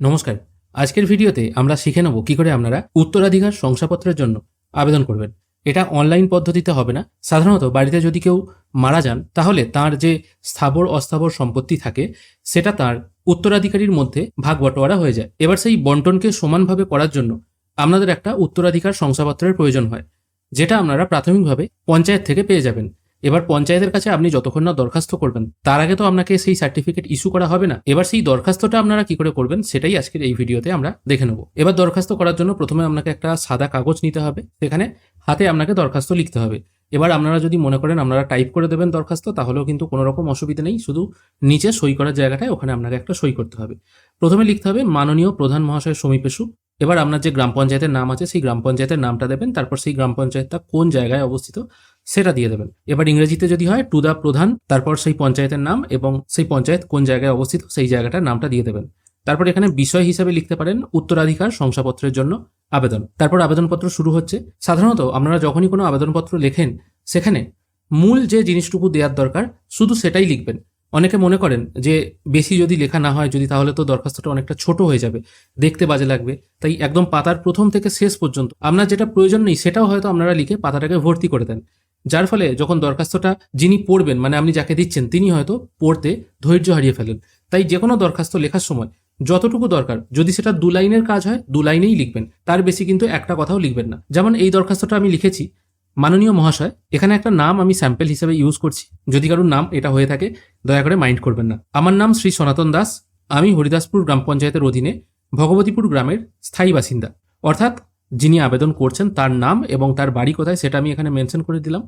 নমস্কার। আজকের ভিডিওতে আমরা শিখে নেব কি করে আপনারা উত্তরাধিকার শংসাপত্রের জন্য আবেদন করবেন। এটা অনলাইন পদ্ধতিতে হবে না। সাধারণত বাড়িতে যদি কেউ মারা যান, তাহলে তার যে স্থাবর অস্থাবর সম্পত্তি থাকে, সেটা তার উত্তরাধিকারীর মধ্যে ভাগ বটোয়ারা হয়ে যায়। এবার সেই বন্টনকে সমানভাবে করার জন্য আপনাদের একটা উত্তরাধিকার শংসাপত্রের প্রয়োজন হয়, যেটা আপনারা প্রাথমিকভাবে পঞ্চায়েত থেকে পেয়ে যাবেন। এবার পঞ্চায়েতের কাছে আপনি যতক্ষণ না দরখাস্ত করবেন, তার আগে তো আপনাকে সেই সার্টিফিকেট ইস্যু করা হবে না। এবার সেই দরখাস্তটা আপনারা কি করে করবেন, সেটাই আজকের এই ভিডিওতে আমরা দেখে নেব। এবার দরখাস্ত করার জন্য প্রথমে আপনাকে একটা সাদা কাগজ নিতে হবে, সেখানে হাতে আপনাকে দরখাস্ত লিখতে হবে। এবার আপনারা যদি মনে করেন আপনারা টাইপ করে দেবেন দরখাস্ত, তাহলেও কিন্তু কোনো রকম অসুবিধা নেই, শুধু নিচে সই করার জায়গাটায় ওখানে আপনাকে একটা সই করতে হবে। প্রথমে লিখতে হবে, মাননীয় প্রধান মহাশয় সমীপেশু এবার আপনার যে গ্রাম পঞ্চায়েতের নাম আছে, সেই গ্রাম পঞ্চায়েতের নামটা দেবেন, তারপর সেই গ্রাম পঞ্চায়েতটা কোন জায়গায় অবস্থিত সেটা দিয়ে দেবেন। এবার ইংরেজিতে যদি হয় টু দা প্রধান, তারপর সেই পঞ্চায়েতের নাম এবং সেই পঞ্চায়েত কোন জায়গায় অবস্থিত সেই জায়গাটার নামটা দিয়ে দেবেন। তারপর এখানে বিষয় হিসাবে লিখতে পারেন, উত্তরাধিকার শংসাপত্রের জন্য আবেদন। তারপর আবেদনপত্র শুরু হচ্ছে। সাধারণত আপনারা যখনই কোনো আবেদনপত্র লেখেন, সেখানে মূল যে জিনিসটুকু দেওয়ার দরকার, শুধু সেটাই লিখবেন। অনেকে মনে করেন যে বেশি যদি লেখা না হয়, যদি তাহলে তো দরখাস্তটা অনেকটা ছোট হয়ে যাবে, দেখতে বাজে লাগবে। তাই একদম পাতার প্রথম থেকে শেষ পর্যন্ত আপনার যেটা প্রয়োজন নেই, সেটাও হয়তো আপনারা লিখে পাতাটাকে ভর্তি করে দেন। যার ফলে যখন দরখাস্তটা যিনি পড়বেন মানে আপনি যাকে দিচ্ছেন, তিনি হয়তো পড়তে ধৈর্য হারিয়ে ফেলেন। তাই যে কোনো দরখাস্ত লেখার সময় যতটুকু দরকার, যদি সেটা দু লাইনের কাজ হয়, দু লাইনেই লিখবেন। তার বেশি কিন্তু একটা কথাও লিখবেন না। যেমন এই দরখাস্তটা আমি লিখেছি মাননীয় মহাশয়, এখানে একটা নাম আমি স্যাম্পেল হিসেবে ইউজ করছি। যদি কারোর নাম এটা হয়ে থাকে, দয়া করে মাইন্ড করবেন না। আমার নাম শ্রী সনাতন দাস। আমি হরিদাসপুর গ্রাম পঞ্চায়েতের অধীনে ভগবতীপুর গ্রামের স্থায়ী বাসিন্দা। অর্থাৎ যিনি আবেদন করছেন, তার নাম এবং তার বাড়ি কোথায় সেটা আমি এখানে মেনশন করে দিলাম।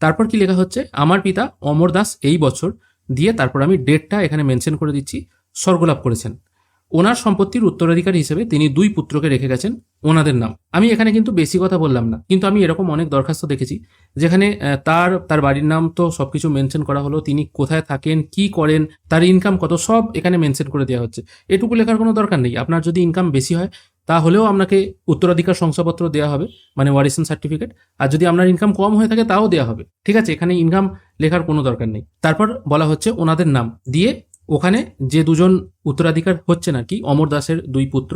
তারপর কি লেখা হচ্ছে? আমার পিতা অমর দাস এই বছর দিয়ে তারপর আমি ডেটটা এখানে মেনশন করে দিচ্ছি। স্বর্গলাভ করেছেন। ওনার সম্পত্তির উত্তরাধিকার হিসেবে তিনি দুই পুত্রকে রেখে গেছেন, ওনাদের নাম। আমি এখানে কিন্তু বেশি কথা বললাম না, কিন্তু আমি এরকম অনেক দরখাস্ত দেখেছি, যেখানে তার তার বাড়ির নাম তো সবকিছু মেনশন করা হলো, তিনি কোথায় থাকেন, কি করেন, তার ইনকাম কত, সব এখানে মেনশন করে দেওয়া হচ্ছে। এটুকু লেখার কোনো দরকার নেই। আপনার যদি ইনকাম বেশি হয়, তাহলেও আপনাকে উত্তরাধিকার শংসাপত্র দেওয়া হবে মানে ওয়ারিসন সার্টিফিকেট, আর যদি আপনার ইনকাম কম হয়ে থাকে, তাও দেওয়া হবে। ঠিক আছে, এখানে ইনকাম লেখার কোনো দরকার নেই। তারপর বলা হচ্ছে ওনাদের নাম। দিয়ে ওখানে যে দুজন উত্তরাধিকার হচ্ছেন আর কি, অমর দাসের দুই পুত্র,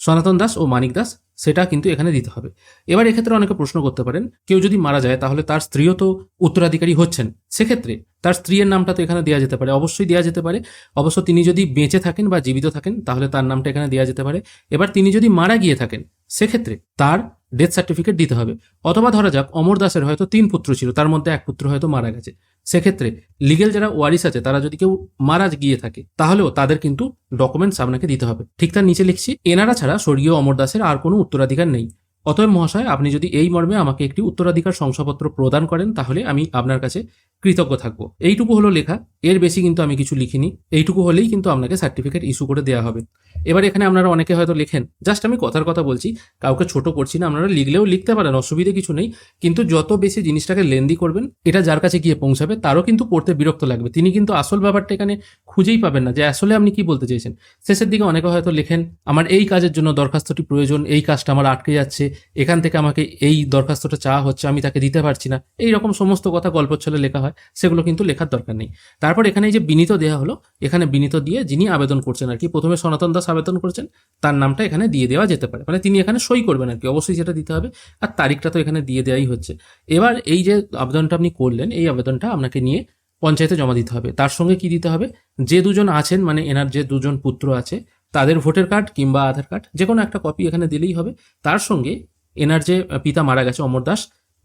সনাতন দাস ও মানিক দাস, সেটা কিন্তু এখানে দিতে হবে। এবার এক্ষেত্রে অনেকে প্রশ্ন করতে পারেন, কেউ যদি মারা যায় তাহলে তার স্ত্রীও তো উত্তরাধিকারী হচ্ছেন। সেক্ষেত্রে তার স্ত্রীর নামটা তো এখানে দেওয়া যেতে পারে, অবশ্যই দেওয়া যেতে পারে। অবশ্য তিনি যদি বেঁচে থাকেন বা জীবিত থাকেন তাহলে তার নামটা এখানে দেওয়া যেতে পারে। এবার তিনি যদি মারা গিয়ে থাকেন, সেক্ষেত্রে তার ডেথ সার্টিফিকেট দিতে হবে। অথবা ধরা যাক, অমর দাসের হয়তো তিন পুত্র ছিল, তার মধ্যে এক পুত্র হয়তো মারা গেছে। সেক্ষেত্রে লিগেল যারা ওয়ারিস আছে, তারা যদি কেউ মারা গিয়ে থাকে, তাহলেও তাদের কিন্তু ডকুমেন্টস আপনাকে দিতে হবে। ঠিক তার নিচে লিখছি, এনারা ছাড়া স্বর্গীয় অমর দাসের আর কোনো উত্তরাধিকার নেই। অতএব মহাশয়, আপনি যদি এই মর্মে আমাকে একটি উত্তরাধিকার শংসাপত্র প্রদান করেন, তাহলে আমি আপনার কাছে কৃতজ্ঞ থাকব। এইটুকু হলো লেখা, এর বেশি কিন্তু আমি কিছু লিখিনি। এইটুকু হলেই কিন্তু আপনাকে সার্টিফিকেট ইস্যু করে দেওয়া হবে। এবার এখানে আপনারা অনেকে হয়তো লেখেন, জাস্ট আমি কথার কথা বলছি, কাউকে ছোট করছি না, আপনারা লিখলেও লিখতে পারেন, অসুবিধে কিছু নেই। কিন্তু যত বেশি জিনিসটাকে লেন্দি করবেন, এটা যার কাছে গিয়ে পৌঁছাবে, তারও কিন্তু পড়তে বিরক্ত লাগবে। তিনি কিন্তু আসল ব্যাপারটা এখানে খুঁজেই পাবেন না যে আসলে আপনি কি বলতে চেয়েছেন। শেষের দিকে অনেকে হয়তো লেখেন, আমার এই কাজের জন্য দরখাস্তটি প্রয়োজন, এই কাজটা আমার আটকে যাচ্ছে, এখান থেকে আমাকে এই দরখাস্তটা চাওয়া হচ্ছে, আমি তাকে দিতে পারছি না। এই রকম সমস্ত কথা গল্প ছলে লেখা হয়। সেগুলো কিন্তু লেখার দরকার নেই। তারপর এখানে যে বিনীত দেওয়া হলো, এখানে বিনীত দিয়ে যিনি আবেদন করছেন আর কি, প্রথমে সনাতন দাস আবেদন করছেন, তার নামটা এখানে দিয়ে দেওয়া যেতে পারে। মানে তিনি এখানে সই করবেন আর কি, অবশ্যই সেটা দিতে হবে আর তারিখটা তো এখানে দিয়ে দেওয়াই হচ্ছে। এবার এই যে আবেদনটা আপনি করলেন, এই আবেদনটা আপনাকে নিয়ে পঞ্চায়েতে জমা দিতে হবে। তার সঙ্গে কি দিতে হবে? যে দুজন আছেন মানে এনার যে দুজন পুত্র আছে, তাদের ভোটার কার্ড কিংবা আধার কার্ড যে কোনো একটা কপি এখানে দিলেই হবে। তার সঙ্গে এনার যে পিতা মারা গেছে, অমর দাস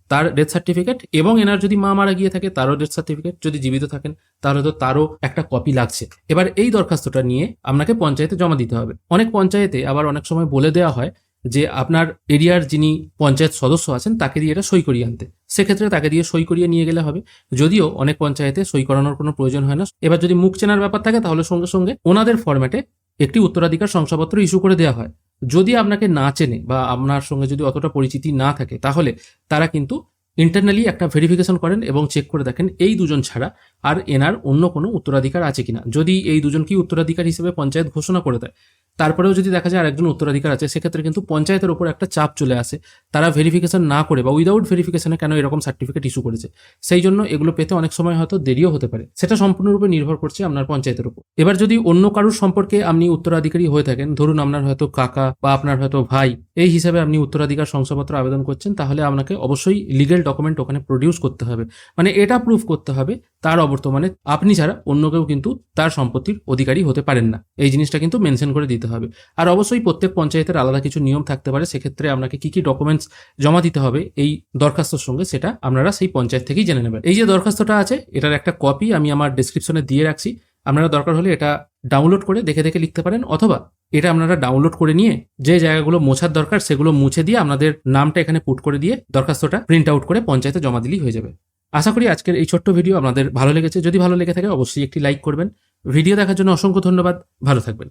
তার ডেথ সার্টিফিকেট এবং এনার যদি মা মারা গিয়ে থাকে, তারও ডেথ সার্টিফিকেট যদি জীবিত থাকেন, তাহলে তো তারও একটা কপি লাগছে। এবার এই দরখাস্তটা নিয়ে আপনাকে পঞ্চায়েতে জমা দিতে হবে। অনেক পঞ্চায়েতে আবার অনেক সময় বলে দেওয়া হয় যে, আপনার এরিয়ার যিনি পঞ্চায়েত সদস্য আছেন, তাকে দিয়ে এটা সই করিয়ে আনতে। সেক্ষেত্রে তাকে দিয়ে সই করিয়ে নিয়ে গেলে হবে। যদিও অনেক পঞ্চায়েতে সই করানোর কোনো প্রয়োজন হয় না। এবার যদি মুখ চেনার ব্যাপার থাকে, তাহলে সঙ্গে সঙ্গে ওনাদের ফরম্যাটে একটি উত্তরাধিকার শংসাপত্র ইস্যু করে দেওয়া হয়। যদি আপনাকে না চেনে বা আপনার সঙ্গে যদি অতটা পরিচিতি না থাকে, তাহলে তারা কিন্তু ইন্টারনালি একটা ভেরিফিকেশন করেন এবং চেক করে দেখেন এই দুজন ছাড়া আর এনার অন্য কোনো উত্তরাধিকার আছে কিনা। যদি এই দুজনকেই উত্তরাধিকার হিসেবে পঞ্চায়েত ঘোষণা করে দেয় তারপরেও যদি দেখা যায় আরেকজন উত্তরাধিকার আছে, সেক্ষেত্রে কিন্তু পঞ্চায়েতের উপর একটা চাপ চলে আসে। তারা ভেরিফিকেশন না করে বা উইদাউট ভেরিফিকেশনে কেন এরকম সার্টিফিকেট ইস্যু করেছে? সেই জন্য এগুলো পেতে অনেক সময় হয়তো দেরিও হতে পারে। সেটা সম্পূর্ণরূপে নির্ভর করছে আপনার পঞ্চায়েতের উপর। এবার যদি অন্য কারোর সম্পর্কে আপনি উত্তরাধিকারী হয়ে থাকেন, ধরুন আপনার হয়তো কাকা বা আপনার হয়তো ভাই, এই হিসাবে আপনি উত্তরাধিকার শংসাপত্র আবেদন করছেন, তাহলে আপনাকে অবশ্যই লিগেল ডকুমেন্ট ওখানে প্রডিউস করতে হবে। মানে এটা প্রুফ করতে হবে তার অবর্তমানে। আপনি ছাড়া অন্য কেউ কিন্তু তার সম্পত্তির অধিকারী হতে পারেন না। এই জিনিসটা কিন্তু মেনশন করে দিতে হবে। আর অবশ্যই প্রত্যেক পঞ্চায়েতের আলাদা কিছু নিয়ম থাকতে পারে। সেক্ষেত্রে আপনাকে কি কি ডকুমেন্টস জমা দিতে হবে এই দরখাস্তর সঙ্গে সেটা আপনারা সেই পঞ্চায়েত থেকেই জেনে নেবেন। এই যে দরখাস্তটা আছে, এটার একটা কপি আমি আমার ডিসক্রিপশনে দিয়ে রাখছি। আপনারা দরকার হলে এটা ডাউনলোড করে দেখে দেখে লিখতে পারেন অথবা এটা আপনারা ডাউনলোড করে নিয়ে যে জায়গাগুলো মোছার দরকার সেগুলো মুছে দিয়ে আপনাদের নামটা এখানে পুট করে দিয়ে দরখাস্তটা প্রিন্ট আউট করে পঞ্চায়েতে জমা দিলেই হয়ে যাবে। আশা করি আজকের এই ছোট্ট ভিডিও আপনাদের ভালো লেগেছে। যদি ভালো লেগে থাকে, অবশ্যই একটি লাইক করবেন। ভিডিও দেখার জন্য অসংখ্য ধন্যবাদ। ভালো থাকবেন।